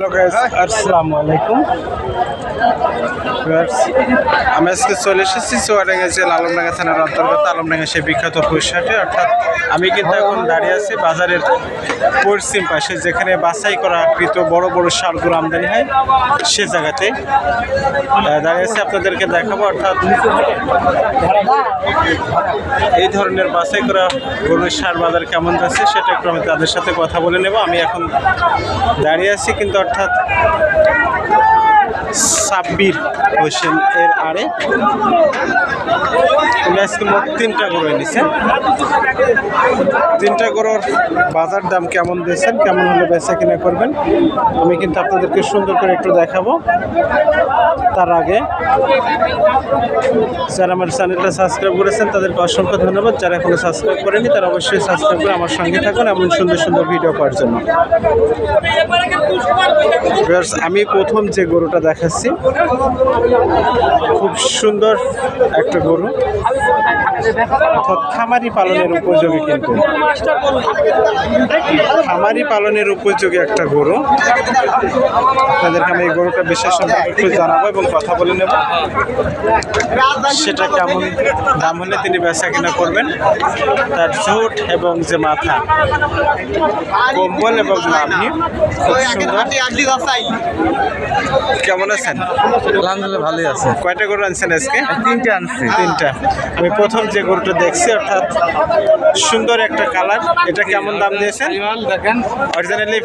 Hello guys আসসালামু আলাইকুম আমি আজকে চলে এসেছি চুয়াডাঙ্গা জেলা আলমডাঙ্গা থানার অন্তর্গত আলমডাঙ্গা সেই বিখ্যাত পুষহাটে অর্থাৎ আমি কিন্তু এখন দাঁড়িয়ে আছি বাজারের পশ্চিম পাশে যেখানে বাছাই করা কৃত বড় বড় সারগুলো আমদানি হয় সে জায়গাতে দাঁড়িয়ে আছি আপনাদেরকে দেখাবো অর্থাৎ এই ধরনের বাছাই করা গরুর সার বাজার কেমন যাচ্ছে সেটা একটু আমি তাদের সাথে কথা বলে নেব। আমি এখন দাঁড়িয়ে আছি কিন্তু অর্থাৎ সাব্বির হোসেন এর আড়ে উনি আজকে মোট তিনটা গরু এনেছেন তিনটা গরুর বাজার দাম কেমন দিয়েছেন, কেমন হলে বেচা কিনা করবেন, আমি কিন্তু আপনাদেরকে সুন্দর করে একটু দেখাবো। তার আগে যারা আমার চ্যানেলটা সাবস্ক্রাইব করেছেন, তাদেরকে অসংখ্য ধন্যবাদ। যারা এখনও সাবস্ক্রাইব করেনি তারা অবশ্যই সাবস্ক্রাইব করে আমার সঙ্গে থাকুন এমন সুন্দর সুন্দর ভিডিও পাওয়ার জন্য। আমি প্রথম যে গরুটা দেখাচ্ছি। খুব সুন্দর একটা গরু। খামারি পালনের উপযোগী কিন্তু। খামারি পালনের উপযোগী একটা গরু। আপনাদেরকে আমি এই গরুটা বিশেষ সম্পর্কে একটু জানাব এবং কথা বলে নেব। সেটা কেমন দাম হলে তিনি বেচা কিনা করবেন। তার ঝুট এবং যে মাথা কম্বল এবং নাভি খুব সুন্দর। কেমন আছেন? আলহামদুলিল্লাহ ভালোই আছে। কয়টা গরু আনছেন আজকে? তিনটে আনছি। তিনটা। আমি প্রথম যে গরুটা দেখছি অর্থাৎ সুন্দর একটা কালার এটা কেমন দাম দিয়েছেন? দেখেন। অরিজিনালি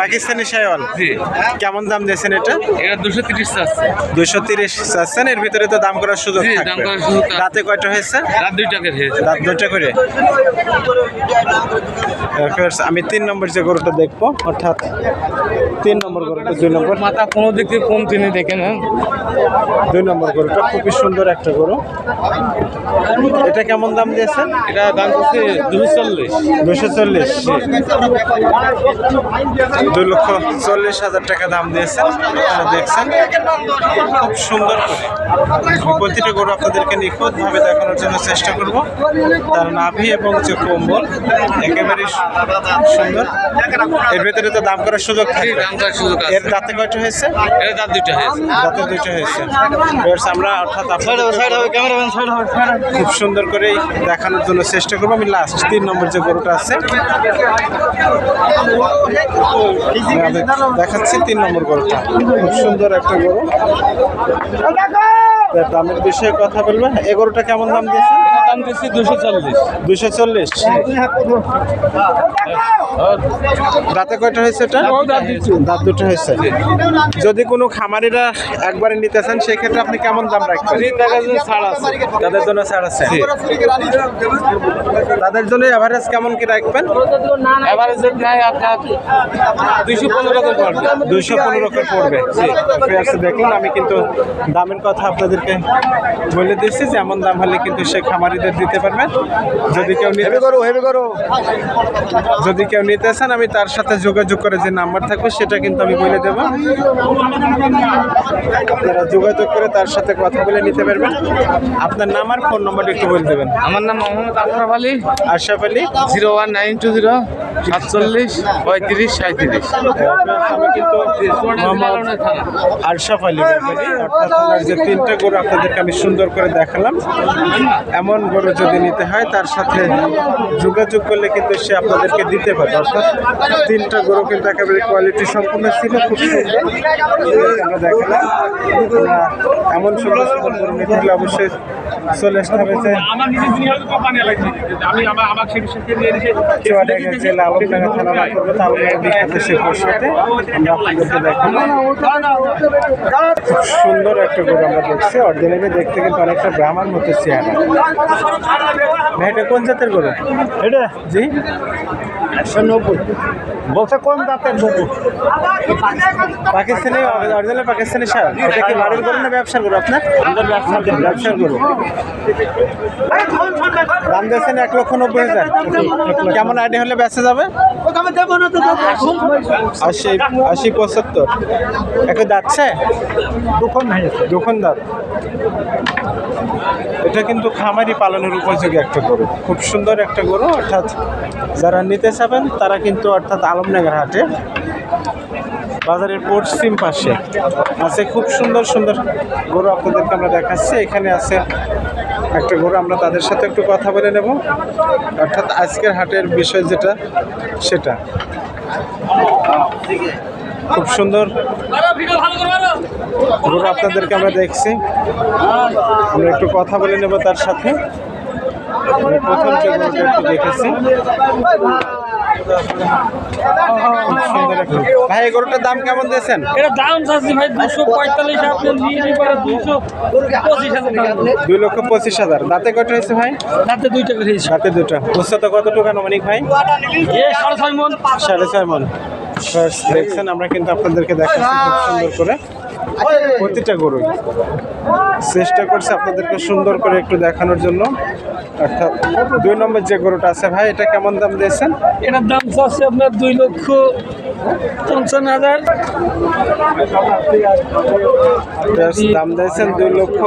পাকিস্তানি। শাইওয়াল। কেমন দাম দিয়েছেন এটা? এটা দুশো তিরিশ আছে দুশো তিরিশ চাচ্ছেন এর ভিতরে তো দাম করার সুযোগ। রাতে কয়টা হয়েছে? রাত দুই টাকা হয়েছে। রাত দুইটা করে। আমি তিন নম্বর যে গরুটা দেখব অর্থাৎ তিন নম্বর গরুটা দুই নম্বর। মাথা কোনো দিক থেকে কম তিনি দেখেন হ্যাঁ দুই নম্বর গরুটা খুবই সুন্দর একটা গরু। এটা কেমন দাম দিয়েছেন? এটা দাম করছে দুশো চল্লিশ। দুশো চল্লিশ। দুই লক্ষ চল্লিশ হাজার টাকা দাম দিয়েছেন। আপনারা দেখছেন। খুব সুন্দর করে। প্রতিটা গরু আপনাদেরকে নিখুঁতভাবে দেখানোর জন্য চেষ্টা করব। তার নাভি এবং যে কম্বল একেবারে সুন্দর। এর ভেতরে তো দাম করার সুযোগ জি থাকবে। দাম করার সুযোগ আছে। এর দাঁতে কয়টা হয়েছে? এটা দাঁত দুইটা হয়েছে। দাঁতে দুইটা হয়েছে? আমরা অর্থাৎ আপনাদের ক্যামেরাম্যান সাইড হবে খুব সুন্দর করেই দেখানোর জন্য চেষ্টা করব। আমি লাস্ট তিন নম্বর যে গরুটা আছে দেখাচ্ছি তিন নম্বর গরুটা। খুব সুন্দর একটা গরু। দামের বিষয়ে কথা বলবেন। এই গরুটা কেমন দাম দিয়েছেন? দাম দিচ্ছি দুশো চল্লিশ। দুশো চল্লিশ। দাঁতে কয়টা হয়েছে এটা? দাঁত দুটো হয়েছে। যদি কোনো খামারিরা একবারে নিতে চান সেক্ষেত্রে আপনি কেমন দাম রাখবেন? তাদের জন্য ছাড় আছে। তাদের জন্য এভারেজ কেমন কি রাখবেন? যদি নাই আপনার দুইশো পনেরো করে পড়বে। দুইশো পনেরো করে পড়বে। দেখুন আমি কিন্তু দামের কথা আপনাদেরকে বলে দিচ্ছি যে এমন দাম হলে কিন্তু সে খামারিদের দিতে পারবেন। যদি কেউ নিতে করো হেভি করো। যদি কেউ নিতে চান আমি তার সাথে যোগাযোগ করে যে নাম্বার থাকবে সেটা কিন্তু আমি বলে দেবো। আপনারা যোগাযোগ করে তার সাথে কথা বলে নিতে পারবেন। আপনার নাম আর ফোন নম্বরটা একটু বলে দেবেন। আমার নাম Mohammad Ashraf Ali. Ashraf Ali. Zero one nine two zero সাতচল্লিশ পঁয়ত্রিশ সাঁত্রিশ আমি কিন্তু আরশাফ আলী। অর্থাৎ যে তিনটা গরু আপনাদেরকে আমি সুন্দর করে দেখালাম। এমন গরু যদি নিতে হয় তার সাথে যোগাযোগ করলে কিন্তু সে আপনাদেরকে দিতে পারে। অর্থাৎ তিনটা গরু কিন্তু একেবারে কোয়ালিটি সম্পূর্ণ ছিল খুব সুন্দর। আমরা দেখালাম। এমন সুন্দর সুন্দর গরু নিতে হলে অবশ্যই চলে আসতে হবে যে চুয়াডাঙ্গা জেলা আলমডাঙ্গা থানা বিখ্যাত সাথে আমরা আপনাদেরকে সুন্দর একটা গরু আমরা দেখছি। অরিজিনালি দেখতে কিন্তু অনেকটা ব্রাহ্মার মতো চেহারা। এটা কোন জাতের গরু? এটা? জি। একশো নব্বই। বলছে কোন জাতের গরু পাকিস্তানি অরিজিনাল পাকিস্তানি সার এটা কি বাড়ির গরু না ব্যবসার গরু আপনার? ব্যবসার গরু দাম দিয়েছেন এক লক্ষ নব্বই হাজার। কেমন আইডিয়া হলে বেঁচে যাবে? আশি আশি পঁচাত্তর। একে যাচ্ছে দুখন দুখন দাঁত। এটা কিন্তু খামারি পালনের উপযোগী একটা গরু। খুব সুন্দর একটা গরু অর্থাৎ যারা নিতে চাবেন তারা কিন্তু অর্থাৎ আলমনগর হাটে বাজারের পশ্চিম পাশে আছে। খুব সুন্দর সুন্দর গরু আপনাদেরকে আমরা দেখাচ্ছি। এখানে আছে একটা গরু, আমরা তাদের সাথে একটু কথা বলে নেব। অর্থাৎ আজকের হাটের বিষয় যেটা, সেটা। খুব সুন্দর গরু আপনাদেরকে আমরা দেখছি। আমরা একটু কথা বলে নেব তার সাথে। প্রথম যে দেখেছি। ভাই এই গরুটার দাম কেমন দিয়েছেন? এটা দাম চাচ্ছি ভাই দুশো পঁয়তাল্লিশ আপনি নিয়ে নিতে পারেন দুশো পঁচিশ হাজার দুই লক্ষ পঁচিশ হাজার। দাঁতে কয়টা হয়েছে ভাই? রাতে দুই টাকা দিয়েছি দাঁতে দুটো উচ্চতা কতটুকু আনুমানিক ভাই? সাড়ে ছয় মন। সাড়ে ছয় মন। দেখছেন আমরা কিন্তু আপনাদেরকে দেখাচ্ছি খুব সুন্দর করে। প্রতিটা গরুই। চেষ্টা করছে আপনাদেরকে সুন্দর করে একটু দেখানোর জন্য। অর্থাৎ দুই নম্বর যে গরুটা আছে ভাই এটা কেমন দাম দিয়েছেন? এটার দাম চাচ্ছে আপনার দুই লক্ষ পঞ্চান্ন হাজার। দাম দিয়েছেন দুই লক্ষ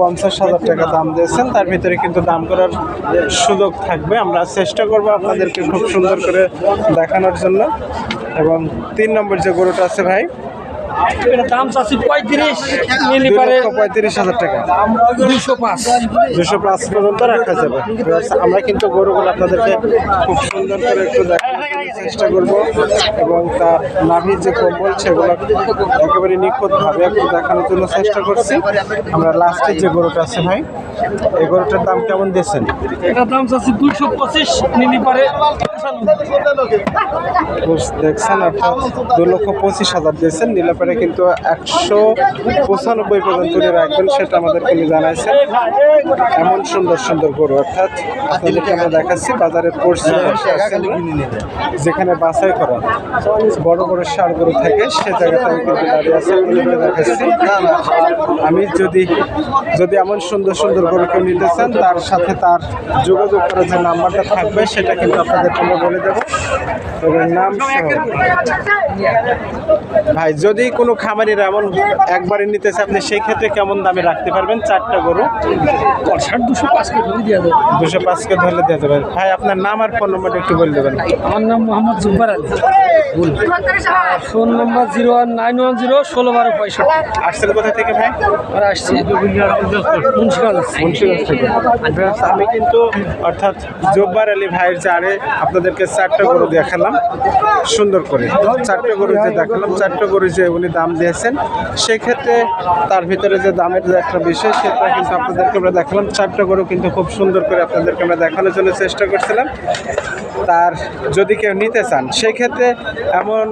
পঞ্চাশ হাজার টাকা দাম দিয়েছেন। তার ভিতরে কিন্তু দাম করার সুযোগ থাকবে। আমরা চেষ্টা করব আপনাদেরকে খুব সুন্দর করে দেখানোর জন্য। এবং তিন নম্বর যে গরুটা আছে ভাই এটার দাম চাচ্ছি পঁয়ত্রিশ নিলে পারে পঁয়ত্রিশ হাজার টাকা। দুইশো পাঁচ। দুশো পাঁচ পর্যন্ত রাখা যাবে। আমরা কিন্তু গরুগুলো আপনাদেরকে খুব সুন্দর করে একটু দেখানোর চেষ্টা করব এবং তার নাভির যে কম্বল সেগুলো একেবারে নিখুঁতভাবে একটু দেখানোর জন্য চেষ্টা করছি। আমরা লাস্টের যে গরুটা আছে ভাই এই গরুটার দাম কেমন দিয়েছেন? এটার দাম চাচ্ছি দুইশো পঁচিশ নিলে পারে দেখছেন অর্থাৎ দু লক্ষ পঁচিশ হাজার দিয়েছেন নীলাপাড়ে কিন্তু একশো পঁচানব্বই পর্যন্ত উনি রাখবেন সেটা আমাদেরকে উনি জানাইছেন এমন সুন্দর সুন্দর গরু অর্থাৎ আপনাদেরকে আমরা দেখাচ্ছি বাজারের পশ্চিম পাশে যেখানে বাছাই করা। বড় বড় সার গরু থাকে সে জায়গাতে আমি কিন্তু দাঁড়িয়ে আছি দেখাচ্ছি। আমি যদি যদি এমন সুন্দর সুন্দর গরুকে নিতে চান তার সাথে তার যোগাযোগ করার যে নাম্বারটা থাকবে সেটা কিন্তু আপনাদের আমরা বলে দেবো। এবং নাম ভাই যদি কোনো খামারির এমন একবারে নিতে চায় আপনি সেই ক্ষেত্রে কেমন দামে রাখতে পারবেন? চারটা গরু। দুশো পাঁচ করে ধরে দেওয়া যাবে দুশো ধরলে দিয়ে দেবেন। ভাই আপনার নাম আর ফোন নম্বরটা একটু বলে দেবেন। আমার নাম Mohammad Jubbar Ali. Phone number zero one nine one zero ষোলো বারো পঁয়ষট্টি। আসছেন কোথা থেকে ভাই? আর আসছি আমি কিন্তু অর্থাৎ জব্বার আলী ভাইয়ের চারে আপনাদেরকে চারটা গরু দেখালাম। সুন্দর করে চারটে গরু যে দেখালাম চারটে গরু যে উনি দাম দিয়েছেন সেক্ষেত্রে তার ভিতরে যে দামের যে একটা বিষয় সেটা কিন্তু আপনাদেরকে আমরা দেখালাম। চারটে গরু কিন্তু খুব সুন্দর করে আপনাদেরকে আমরা দেখানোর জন্য চেষ্টা করছিলাম। তার যদি কেউ নিতে চান সেক্ষেত্রে এমন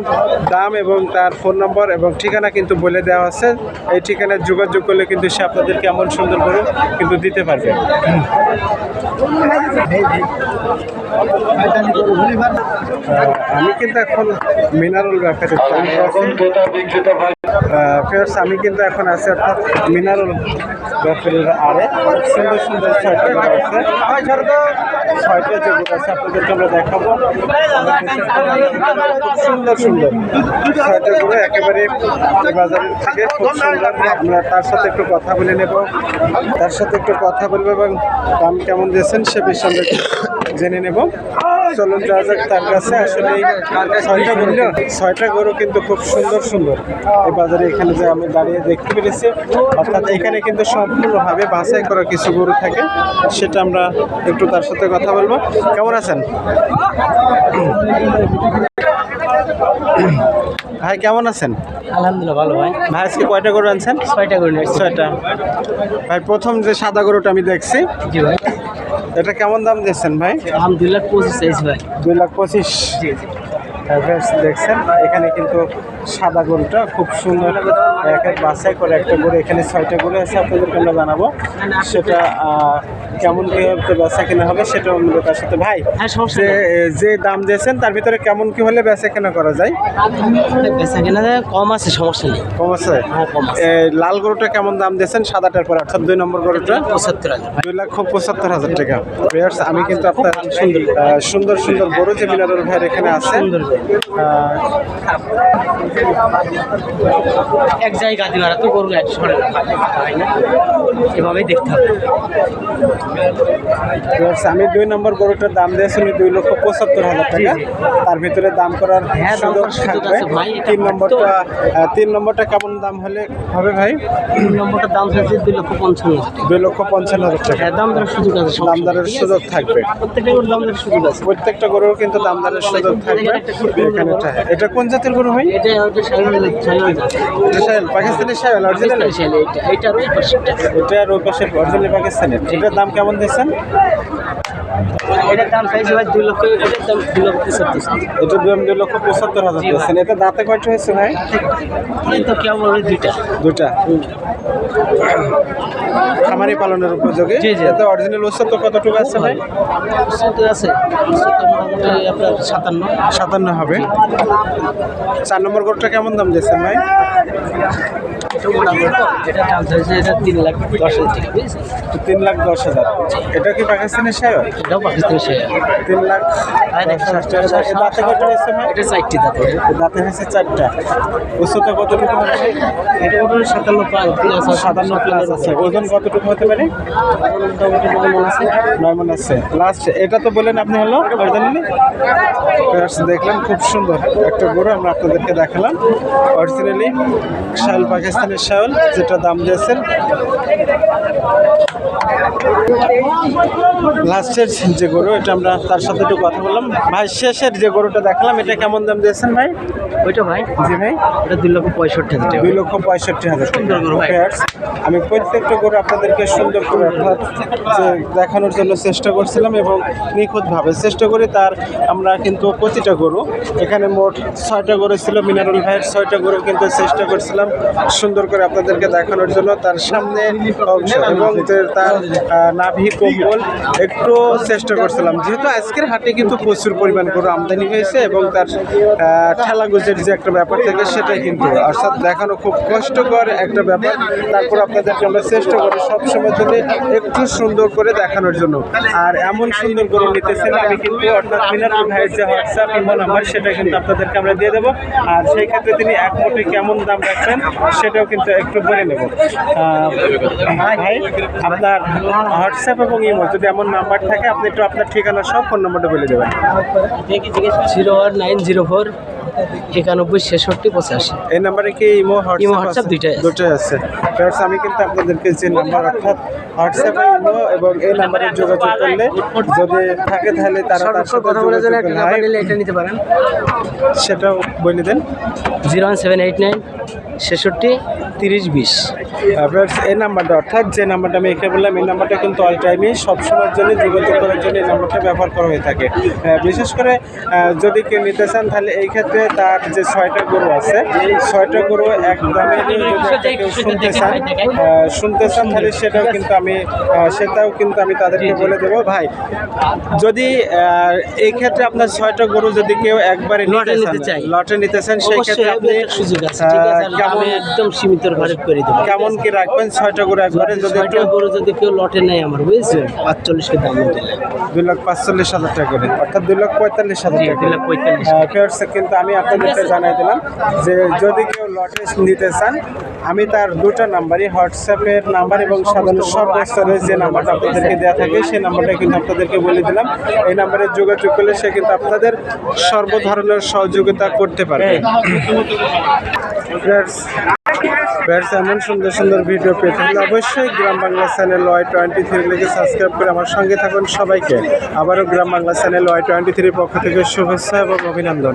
দাম এবং তার ফোন নম্বর এবং ঠিকানা কিন্তু বলে দেওয়া আছে। এই ঠিকানায় যোগাযোগ করলে কিন্তু সে আপনাদেরকে এমন সুন্দর গরু কিন্তু দিতে পারবে। আমি কিন্তু এখন মিনারুল ব্যাপারে ফেরস আমি কিন্তু এখন আছি অর্থাৎ মিনারুল ব্যাপারের আরে। সুন্দর সুন্দর ছয়টা গরু আছে। ছয়টা যে গরু আছে, আপনাদেরকে আমরা দেখাবো। খুব সুন্দর সুন্দর। ছয়টা গরু একেবারে বাজারের থেকে খুব সুন্দর। আমরা তার সাথে একটু কথা বলে নেব। তার সাথে একটু কথা বলব এবং দাম কেমন দিয়েছেন সে বিষয়ে জেনে নেব। চলুন যাওয়া যাক তার কাছে। আসলে ছয়টা গরু ছয়টা গরু কিন্তু খুব সুন্দর সুন্দর। এই বাজারে এখানে যে আমি দাঁড়িয়ে দেখতে পেরেছি। অর্থাৎ এখানে কিন্তু সম্পূর্ণভাবে বাছাই করা কিছু গরু থাকে। সেটা আমরা একটু তার সাথে কথা বলব। কেমন আছেন? ভাই কেমন আছেন? আলহামদুলিল্লাহ ভালো ভাই। ভাই আজকে কয়টা গরু আনছেন? ছয়টা গরু ছয়টা। ভাই প্রথম যে সাদা গরুটা আমি দেখছি। জি ভাই। এটা কেমন দাম দিচ্ছেন ভাই? আলহামদুলিল্লাহ পঁচিশ চাইছি ভাই। দুই লাখ পঁচিশ। Average দেখছেন। এখানে কিন্তু সাদা গরুটা খুব সুন্দর এক এক বাছাই করে একটা গরু এখানে ছয়টা গরু আছে আপনাদেরকে আমরা জানাব সেটা কেমন কি হতে বেচা কেনা হবে সেটা অন্য তার সাথে ভাই হ্যাঁ যে যে দাম দিয়েছেন তার ভিতরে কেমন কি হলে বেচা কেনা করা যায়? বেচা কেনা কম আছে সমস্যা নেই। কম আছে? হ্যাঁ লাল গরুটা কেমন দাম দিয়েছেন? সাদাটার পর অর্থাৎ দুই নম্বর গরুটা? পঁচাত্তর হাজার। দুই লক্ষ পঁচাত্তর হাজার টাকা। আমি কিন্তু আপনার সুন্দর সুন্দর সুন্দর গরু যে মিনারুল ভাইয়ের এখানে আছে এক জায়গা দিবার তো গরু একশো হয় না। এভাবেই দেখতে হবে। আমি দুই নম্বর গরুটার দাম দিয়েছিলাম দুই লক্ষ পঁচাত্তর হাজার টাকা। তার ভিতরে দাম করার হ্যাঁ, সুযোগ থাকবে। তিন নম্বরটা তিন নম্বরটা কেমন দাম হলে হবে ভাই? তিন নম্বরটার দাম থাকছে দুই লক্ষ পঞ্চান্ন দুই লক্ষ পঞ্চান্ন হাজার টাকা। হ্যাঁ দাম দেওয়ার সুযোগ আছে দাম দরের সুযোগ থাকবে। প্রত্যেকটা গরুর দাম দেওয়ার সুযোগ আছে। প্রত্যেকটা গরুর কিন্তু দাম দরের সুযোগ থাকবে। এখানে? এটা- কোন জাতের গরু ভাই? এটা ওটা সাইকেল সাইকেল এটা শাহেল পাকিস্তানি শাহেল অরিজিনাল এটা এটার ওই পাশেরটা। এটা আর ওই পাশে অরিজিনাল পাকিস্তানের এটার দাম কেমন দিচ্ছেন? এটার দাম চাইছে ভাই দুই লক্ষ এটার দাম দুই লক্ষ পঁচাত্তর এটা দুই লক্ষ পঁচাত্তর হাজার দিয়েছেন এটা দাঁতে কয়টা হয়েছে ভাই? কিন্তু কেমন দুইটা। দুটা খামারি পালনের উপযোগী। জি, জি। এতে অরিজিনাল ওষুধ তো কতটুকু আছে ভাই? আছে। আপনার সাতান্ন। সাতান্ন হবে। চার নম্বর গরুটা কেমন দাম দিয়েছেন ভাই? এটা মোটামুটি যেটা দাম চাইছে এটা তিন লাখ দশ হাজার টাকা বুঝেছেন? তিন লাখ দশ হাজার। এটা কি পাকিস্তানি শায়র এটাও পাকিস্তানি শেয়ার তিন লাখ। দাঁতে হয়েছে এটা চারটি দাঁতে এ দাঁতে হয়েছে চারটা। ওষুধটা কতটুকু? এটা সাতান্ন প্লাস সাতান্ন প্লাস আছে। ওজন কতটুকু হতে পারে? মোটামুটি নয় মন আছে। নয় মন আছে লাস্ট এটা তো বলেন আপনি হলো অরিজিনালি? দেখলাম খুব সুন্দর। একটা গরু আমরা আপনাদেরকে দেখালাম। অরিজিনালি শাল পাকিস্তানের শাল যেটা দাম দিয়েছেন। লাস্টের যে গরু এটা আমরা তার সাথে একটু কথা বললাম। ভাই শেষের যে গরুটা দেখালাম এটা কেমন দাম দিয়েছেন ভাই? ওইটা ভাই? জি ভাই। এটা দুই লক্ষ পঁয়ষট্টি হাজার দুই লক্ষ পঁয়ষট্টি হাজার। আমি প্রত্যেকটা গরু আপনাদেরকে সুন্দর করে অর্থাৎ দেখানোর জন্য চেষ্টা করছিলাম এবং নিখুঁতভাবে চেষ্টা করি তার আমরা কিন্তু প্রতিটা গরু এখানে মোট ছয়টা গরু ছিল মিনারুল ভাইয়ের ছয়টা গরু কিন্তু চেষ্টা করছিলাম। সুন্দর করে আপনাদেরকে দেখানোর জন্য তার সামনে অংশ এবং তার নাভি কম্বল একটু চেষ্টা করছিলাম। যেহেতু আজকের হাটে কিন্তু প্রচুর পরিমাণ গরু আমদানি হয়েছে এবং তার আহ, ঠেলা গুজের যে একটা ব্যাপার থাকে সেটাই কিন্তু অর্থাৎ দেখানো খুব কষ্টকর একটা ব্যাপার। তারপর আপনাদেরকে আমরা চেষ্টা করি সবসময় জন্য একটু সুন্দর করে দেখানোর জন্য। আর এমন সুন্দর গরু নিতেছেন আমি কিন্তু অর্থাৎ মিনারুল ভাইয়ের যে হোয়াটসঅ্যাপ ইমো নাম্বার সেটা কিন্তু আপনাদেরকে আমরা দিয়ে দেবো। আর সেই ক্ষেত্রে তিনি এক মুঠে কেমন দাম রাখবেন সেটাও কিন্তু একটু বলে নেব ভাই আপনার হোয়াটসঅ্যাপ এবং ইমো যদি এমন নাম্বার থাকে আপনি একটু আপনার ঠিকানা সব ফোন নম্বরটা বলে দেবেন zero one nine zero four একানব্বই ছেষট্টি পঁচাশি। এই নাম্বারে কি ইমো ইমো, হোয়াটসঅ্যাপ দুইটাই। দুটোই আছে। আমি কিন্তু আপনাদেরকে যে নাম্বার অর্থাৎ হোয়াটসঅ্যাপে ইমো এবং এই নাম্বারে যোগাযোগ করলে যদি থাকে তাহলে তারা তার সাথে কথা বলে যেন একটা নাম্বার নিলে এটা নিতে পারেন। সেটাও বলে দেন। Zero one seven eight nine ছেষট্টি তিরিশ বিশ। Friends, এই নাম্বারটা অর্থাৎ যে নাম্বারটা আমি এখানে বললাম এই নাম্বারটা কিন্তু অল টাইমই সবসময়ের জন্য যোগাযোগ করার জন্য এই নাম্বারটা ব্যবহার করা হয়ে থাকে। বিশেষ করে যদি কেউ নিতে চান তাহলে এই ক্ষেত্রে তার যে ছয়টা গরু আছে ছয়টা গরু এক দামে যদি একটা কেউ শুনতে চান শুনতে চান তাহলে সেটাও কিন্তু আমি সেটাও কিন্তু আমি তাদেরকে বলে দেবো। ভাই যদি এই ক্ষেত্রে আপনার ছয়টা গরু যদি কেউ একবারে লটে নিতে চান লটে নিতে চান সেই ক্ষেত্রে আপনি সুযোগ আছে কেমন একদম সীমিত করে দেবো। কেমন কি রাখবেন? ছয়টা গরু একবারে যদি একটু ছয়টা গরু যদি কেউ লটে নেয় আমার বুঝছেন? পাঁচচল্লিশ কে দাম দুই লাখ পাঁচচল্লিশ হাজার টাকা করে অর্থাৎ দুই লাখ পঁয়তাল্লিশ হাজার টাকা দুই লাখ পঁয়তাল্লিশ। কিন্তু আমি আপনাদেরকে জানাই দিলাম যে যদি কেউ লটে নিতে চান আমি তার দুটো নাম্বারই হোয়াটসঅ্যাপের নাম্বার এবং সাধারণ সর্বস্তরে যে নাম্বারটা আপনাদেরকে দেওয়া থাকে সেই নাম্বারটা কিন্তু আপনাদেরকে বলে দিলাম। এই নাম্বারে যোগাযোগ করলে সে কিন্তু আপনাদের সর্ব ধরনের সহযোগিতা করতে পারবে। এমন সুন্দর সুন্দর ভিডিও পেতে হলে অবশ্যই Gram Bangla channel Y twenty three লিখে সাবস্ক্রাইব করে আমার সঙ্গে থাকুন সবাইকে। আবারও Gram Bangla channel Y twenty থ্রির পক্ষ থেকে শুভেচ্ছা এবং অভিনন্দন।